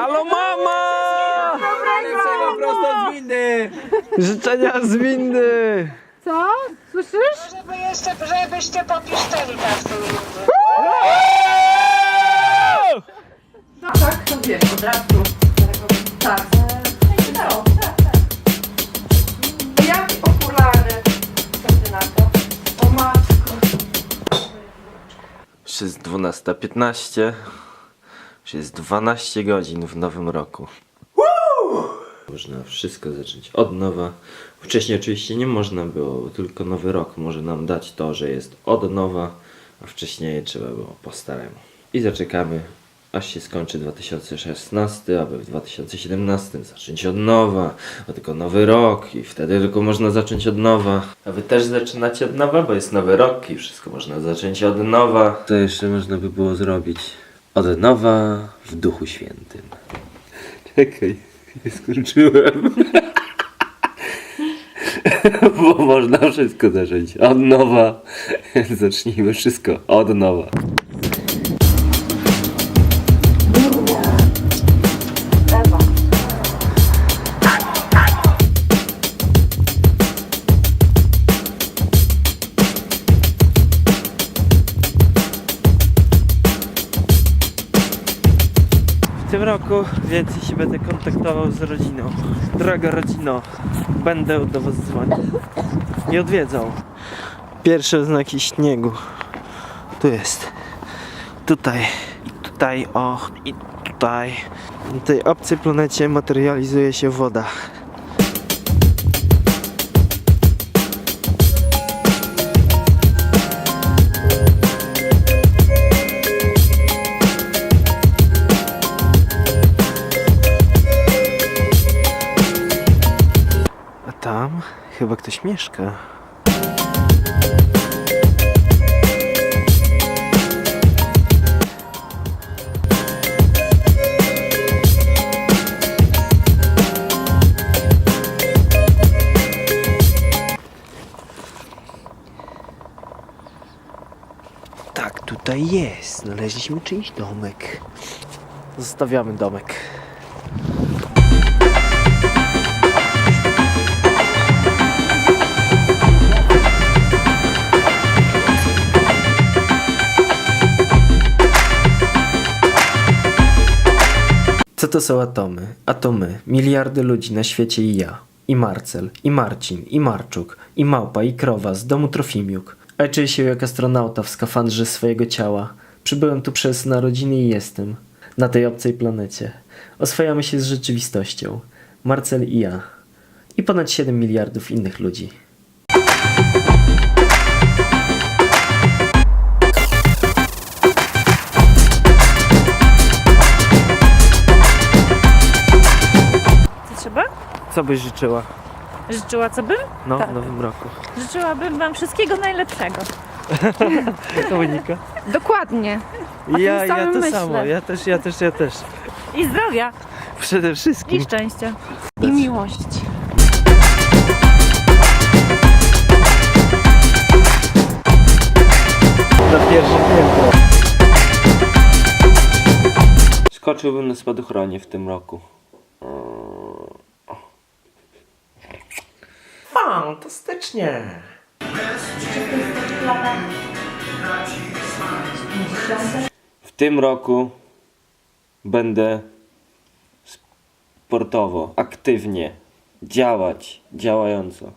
Halo mama! Dobrego! prosto z windy! Życzenia z windy! Co? Słyszysz? Żeby jeszcze, żebyście popiszczeli tak w Tak, to wiem, od. Tak. No, tak, tak. Jakie okulary? Wtedy na to. O matko. Już jest 12.15. Już jest 12 godzin w nowym roku. Można wszystko zacząć od nowa. Wcześniej oczywiście nie można było, bo tylko nowy rok może nam dać to, że jest od nowa, a wcześniej trzeba było po staremu. I zaczekamy, aż się skończy 2016, aby w 2017 zacząć od nowa, bo tylko nowy rok i wtedy tylko można zacząć od nowa. A wy też zaczynacie od nowa, bo jest nowy rok i wszystko można zacząć od nowa. To jeszcze można by było zrobić od nowa w Duchu Świętym. Czekaj, nie skończyłem. Bo można wszystko zacząć od nowa. Zacznijmy wszystko od nowa. Tym roku więcej się będę kontaktował z rodziną. Droga rodzino, będę do Was dzwonił. I odwiedzał. Pierwsze oznaki śniegu. Tu jest. Tutaj. Tutaj, o. I tutaj. Na tej obcej planecie materializuje się woda. Chyba ktoś mieszka. Tak, tutaj jest. Znaleźliśmy czyjś domek. Zostawiamy domek. To są atomy? Atomy. Miliardy ludzi na świecie i ja. I Marcel, i Marcin, i Marczuk, i Małpa, i Krowa z domu Trofimiuk. A czuję się jak astronauta w skafandrze swojego ciała. Przybyłem tu przez narodziny i jestem. Na tej obcej planecie. Oswajamy się z rzeczywistością. Marcel i ja. I ponad 7 miliardów innych ludzi. Co byś życzyła? Życzyła co bym? No, Tak. w nowym roku. Życzyłabym wam wszystkiego najlepszego. Dominika? Dokładnie. O tym Ja, ja samym to myślę. samo. Ja też, ja też, ja też. I zdrowia, Przede i wszystkim. szczęścia. I miłość. Na pierwsze piętro. Skoczyłbym na spadochronie w tym roku. Fantastycznie! W tym roku będę sportowo, aktywnie działać, działająco.